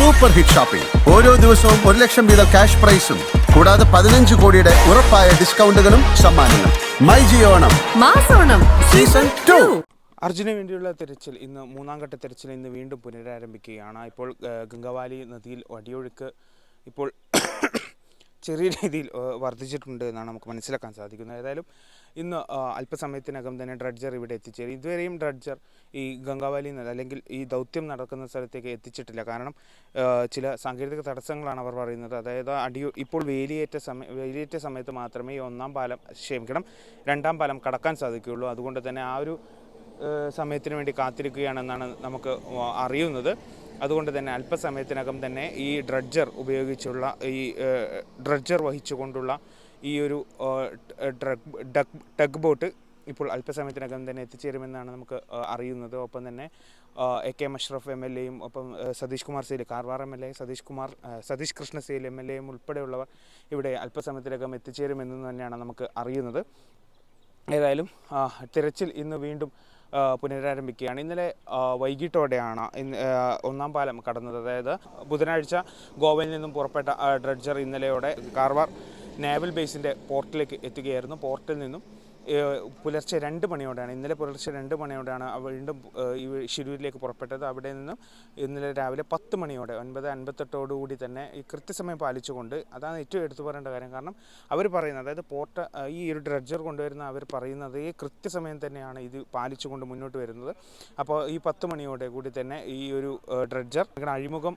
Super hit shopping ഓരോ ദിവസവും ഒരു ലക്ഷം വീതം ക്യാഷ് പ്രൈസും കൂടാതെ പതിനഞ്ച് കോടിയുടെ ഉറപ്പായ ഡിസ്കൗണ്ടുകളും സമ്മാനങ്ങളും. മൈ ജിയോണം മാസോണം സീസൺ ടു. അർജുന് വേണ്ടിയുള്ള തിരച്ചിൽ ഇന്ന് മൂന്നാം ഘട്ട തിരച്ചിൽ ഇന്ന് വീണ്ടും പുനരാരംഭിക്കുകയാണ്. ഇപ്പോൾ ഗംഗവാലി നദിയിൽ വടിയൊഴുക്ക് ഇപ്പോൾ ചെറിയ രീതിയിൽ വർദ്ധിച്ചിട്ടുണ്ട് എന്നാണ് നമുക്ക് മനസ്സിലാക്കാൻ സാധിക്കുന്നത്. ഏതായാലും ഇന്ന് അല്പസമയത്തിനകം തന്നെ ഡ്രഡ്ജർ ഇവിടെ എത്തിച്ചേരും. ഇതുവരെയും ഡ്രഡ്ജർ ഈ ഗംഗാവാലി നദി അല്ലെങ്കിൽ ഈ ദൗത്യം നടക്കുന്ന സ്ഥലത്തേക്ക് എത്തിച്ചിട്ടില്ല. കാരണം ചില സാങ്കേതിക തടസ്സങ്ങളാണ് അവർ പറയുന്നത്. അതായത് അടി ഇപ്പോൾ വേലിയേറ്റ സമയ വേലിയേറ്റ സമയത്ത് മാത്രമേ ഈ ഒന്നാം പാലം ക്ഷമിക്കണം രണ്ടാം പാലം കടക്കാൻ സാധിക്കുകയുള്ളൂ. അതുകൊണ്ട് തന്നെ ആ ഒരു സമയത്തിന് വേണ്ടി കാത്തിരിക്കുകയാണെന്നാണ് നമുക്ക് അറിയുന്നത്. അതുകൊണ്ട് തന്നെ അല്പസമയത്തിനകം തന്നെ ഈ ഡ്രഡ്ജർ ഉപയോഗിച്ചുള്ള ഈ ഡ്രഡ്ജർ വഹിച്ചുകൊണ്ടുള്ള ഈ ഒരു ടഗ് ബോട്ട് ഇപ്പോൾ അല്പസമയത്തിനകം തന്നെ എത്തിച്ചേരുമെന്നാണ് നമുക്ക് അറിയുന്നത്. ഒപ്പം തന്നെ A K Mashraf M L എയും ഒപ്പം Satish Kumar Sail Karwar M L A Satish Kumar Satish Krishna Sail M L എയും ഉൾപ്പെടെയുള്ളവർ ഇവിടെ അല്പസമയത്തിനകം എത്തിച്ചേരുമെന്ന് തന്നെയാണ് നമുക്ക് അറിയുന്നത്. ഏതായാലും തിരച്ചിൽ ഇന്ന് വീണ്ടും പുനരാരംഭിക്കുകയാണ്. ഇന്നലെ വൈകിട്ടോടെയാണ് ഒന്നാം പാലം കടന്നത്. അതായത് ബുധനാഴ്ച ഗോവയിൽ നിന്നും പുറപ്പെട്ട ഡ്രഡ്ജർ ഇന്നലെയോടെ കാർവാർ നേവൽ ബേസിന്റെ പോർട്ടിലേക്ക് എത്തുകയായിരുന്നു. പോർട്ടിൽ നിന്നും പുലർച്ചെ രണ്ട് മണിയോടെയാണ് ഇന്നലെ പുലർച്ചെ രണ്ട് മണിയോടെയാണ് വീണ്ടും ഈ ഷിരൂരിലേക്ക് പുറപ്പെട്ടത്. അവിടെ നിന്നും ഇന്നലെ രാവിലെ പത്ത് മണിയോടെ ഒൻപത് അൻപത്തെട്ടോടുകൂടി തന്നെ ഈ കൃത്യസമയം പാലിച്ചുകൊണ്ട് അതാണ് ഏറ്റവും എടുത്തു പറയേണ്ട കാര്യം. കാരണം അവർ പറയുന്നത് അതായത് പോർട്ട ഈ ഒരു ഡ്രഡ്ജർ കൊണ്ടുവരുന്ന അവർ പറയുന്നത് ഈ കൃത്യസമയം തന്നെയാണ് ഇത് പാലിച്ചുകൊണ്ട് മുന്നോട്ട് വരുന്നത്. അപ്പോൾ ഈ പത്ത് മണിയോടെ കൂടി തന്നെ ഈ ഒരു ഡ്രഡ്ജർ അഴിമുഖം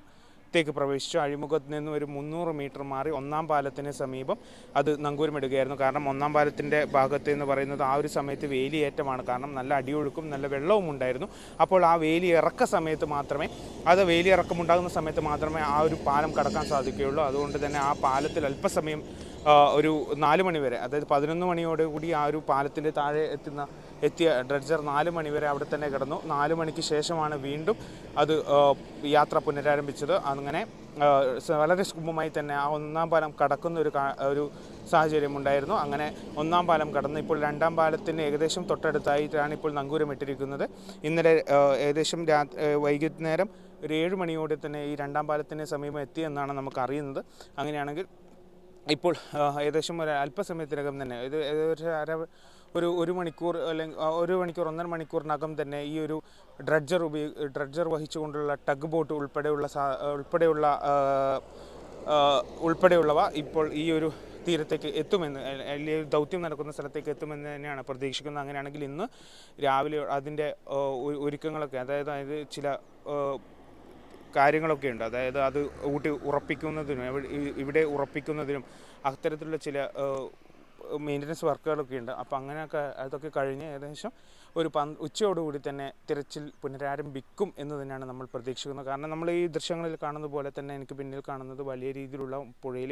ത്തേക്ക് പ്രവേശിച്ചു. അഴിമുഖത്ത് നിന്ന് ഒരു മുന്നൂറ് മീറ്റർ മാറി ഒന്നാം പാലത്തിന് സമീപം അത് നങ്കൂരമിടുകയായിരുന്നു കാരണം ഒന്നാം പാലത്തിന്റെ ഭാഗത്ത് എന്ന് പറയുന്നത് ആ ഒരു സമയത്ത് വേലിയേറ്റമാണ്. കാരണം നല്ല അടിയൊഴുക്കും നല്ല വെള്ളവും ഉണ്ടായിരുന്നു. അപ്പോൾ ആ വേലി ഇറക്ക സമയത്ത് മാത്രമേ അത് വേലി ഇറക്കമുണ്ടാകുന്ന സമയത്ത് മാത്രമേ ആ ഒരു പാലം കടക്കാൻ സാധിക്കുകയുള്ളൂ. അതുകൊണ്ട് തന്നെ ആ പാലത്തിൽ അല്പസമയം ഒരു നാല് മണി വരെ അതായത് പതിനൊന്ന് മണിയോട് കൂടി ആ ഒരു പാലത്തിന്റെ താഴെ എത്തുന്ന എത്തിയ ഡ്രഡ്ജർ നാല് മണി വരെ അവിടെ തന്നെ കിടന്നു. നാല് മണിക്ക് ശേഷമാണ് വീണ്ടും അത് യാത്ര പുനരാരംഭിച്ചത്. അങ്ങനെ വളരെ സുഗമമായി തന്നെ ആ ഒന്നാം പാലം കടക്കുന്ന ഒരു ഒരു സാഹചര്യം ഉണ്ടായിരുന്നു. അങ്ങനെ ഒന്നാം പാലം കടന്ന് ഇപ്പോൾ രണ്ടാം പാലത്തിന് ഏകദേശം തൊട്ടടുത്തായിട്ടാണ് ഇപ്പോൾ നങ്കൂരം ഇട്ടിരിക്കുന്നത്. ഇന്നലെ ഏകദേശം രാ വൈകുന്നേരം ഒരു ഏഴ് മണിയോടെ തന്നെ ഈ രണ്ടാം പാലത്തിന് സമീപം എത്തിയെന്നാണ് നമുക്ക് അറിയുന്നത് അങ്ങനെയാണെങ്കിൽ ഇപ്പോൾ ഏകദേശം ഒരു അല്പസമയത്തിനകം തന്നെ ഇത് ഏകദേശം അര ഒരു ഒരു മണിക്കൂർ അല്ലെങ്കിൽ ഒരു മണിക്കൂർ ഒന്നര മണിക്കൂറിനകം തന്നെ ഈ ഒരു ഡ്രഡ്ജർ ഉപയോഗ ഡ്രഡ്ജർ വഹിച്ചുകൊണ്ടുള്ള ടഗ് ബോട്ട് ഉൾപ്പെടെയുള്ള ഉൾപ്പെടെയുള്ള ഉൾപ്പെടെയുള്ളവ ഇപ്പോൾ ഈ ഒരു തീരത്തേക്ക് എത്തുമെന്ന് അല്ല- അല്ലെങ്കിൽ ദൗത്യം നടക്കുന്ന സ്ഥലത്തേക്ക് എത്തുമെന്ന് തന്നെയാണ് പ്രതീക്ഷിക്കുന്നത്. അങ്ങനെയാണെങ്കിൽ ഇന്ന് രാവിലെ അതിന്റെ ഒരുക്കങ്ങളൊക്കെ അതായത് അതായത് ചില കാര്യങ്ങളൊക്കെ ഉണ്ട്. അതായത് അത് ഊട്ടി ഉറപ്പിക്കുന്നതിനും ഇവിടെ ഉറപ്പിക്കുന്നതിനും അത്തരത്തിലുള്ള ചില മെയിന്റനൻസ് വർക്കുകളൊക്കെ ഉണ്ട്. അപ്പോൾ അങ്ങനെയൊക്കെ അതൊക്കെ കഴിഞ്ഞ് ഏകദേശം ഒരു പന് ഉച്ചയോടുകൂടി തന്നെ തിരച്ചിൽ പുനരാരംഭിക്കും എന്ന് തന്നെയാണ് നമ്മൾ പ്രതീക്ഷിക്കുന്നത്. കാരണം നമ്മൾ ഈ ദൃശ്യങ്ങളിൽ കാണുന്ന പോലെ തന്നെ എനിക്ക് പിന്നിൽ കാണുന്നത് വലിയ രീതിയിലുള്ള പുഴയിൽ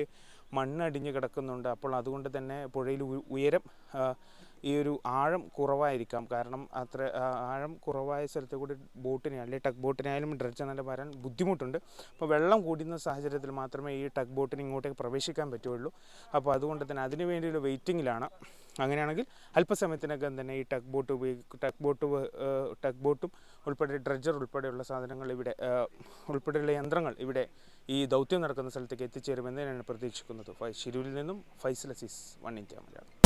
മണ്ണടിഞ്ഞ് കിടക്കുന്നുണ്ട്. അപ്പോൾ അതുകൊണ്ട് തന്നെ പുഴയിൽ ഉയരം ഈ ഒരു ആഴം കുറവായിരിക്കാം. കാരണം അത്ര ആഴം കുറവായ സ്ഥലത്ത് കൂടി ബോട്ടിനെ അല്ലെങ്കിൽ ടക്ക് ബോട്ടിനായാലും ഡ്രഡ്ജ് നല്ല വരാൻ ബുദ്ധിമുട്ടുണ്ട്. അപ്പോൾ വെള്ളം കൂടുന്ന സാഹചര്യത്തിൽ മാത്രമേ ഈ ടക്ക് ബോട്ടിന് ഇങ്ങോട്ടേക്ക് പ്രവേശിക്കാൻ പറ്റുള്ളൂ അപ്പോൾ അതുകൊണ്ട് തന്നെ അതിന് വേണ്ടിയുള്ള വെയിറ്റിങ്ങിലാണ്. അങ്ങനെയാണെങ്കിൽ അല്പസമയത്തിനകം തന്നെ ഈ ടക്ക് ബോട്ട് ഉപയോഗിക്കും ടക്ക് ബോട്ട് ടക്ക് ബോട്ടും ഉൾപ്പെടെ ഡ്രഡ്ജർ ഉൾപ്പെടെയുള്ള സാധനങ്ങൾ ഇവിടെ ഉൾപ്പെടെയുള്ള യന്ത്രങ്ങൾ ഇവിടെ ഈ ദൗത്യം നടക്കുന്ന സ്ഥലത്തേക്ക് എത്തിച്ചേരുമെന്ന് ഞാൻ പ്രതീക്ഷിക്കുന്നത് ശിരൂരിൽ നിന്നും Faisal one India Malayalam.